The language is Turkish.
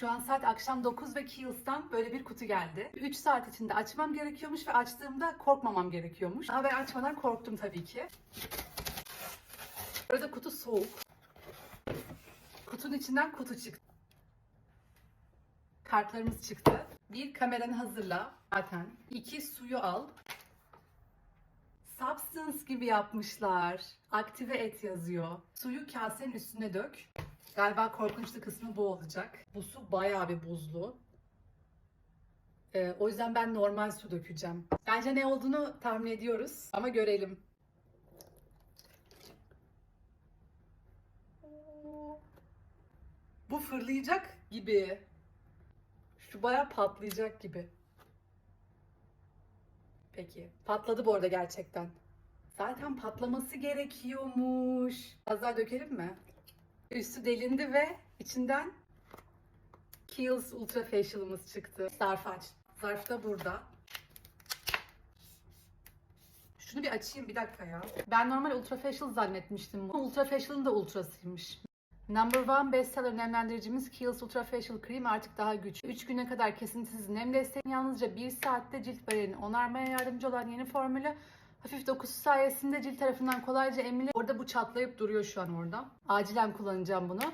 Şu an saat akşam 9 ve Kiehl's'tan böyle bir kutu geldi. 3 saat içinde açmam gerekiyormuş ve açtığımda korkmamam gerekiyormuş. Ama ben açmadan korktum tabii ki. Burada kutu soğuk. Kutunun içinden kutu çıktı. Kartlarımız çıktı. Bir kameranı hazırla zaten. İki suyu al. Substance gibi yapmışlar. Aktive et yazıyor. Suyu kasenin üstüne dök. Galiba korkunçlu kısmı bu olacak. Bu su bayağı bir buzlu. Ee, o yüzden ben normal su dökeceğim. Bence ne olduğunu tahmin ediyoruz ama görelim. Bu fırlayacak gibi. Şu bayağı patlayacak gibi. Peki. Patladı bu arada gerçekten. Zaten patlaması gerekiyormuş. Az daha dökelim mi? Üstü delindi ve içinden Kiehl's Ultra Facial'ımız çıktı. Zarf aç. Zarf da burada. Şunu bir açayım bir dakika ya. Ben normal Ultra Facial zannetmiştim. Ultra Facial'ın da ultrasıymış. Number one bestseller nemlendiricimiz Kiehl's Ultra Facial Cream artık daha güçlü. 3 güne kadar kesintisiz nem desteği yalnızca 1 saatte cilt bariyerini onarmaya yardımcı olan yeni formülü hafif dokusu sayesinde cilt tarafından kolayca emilir. Orada bu çatlayıp duruyor şu an orada. Acilen kullanacağım bunu.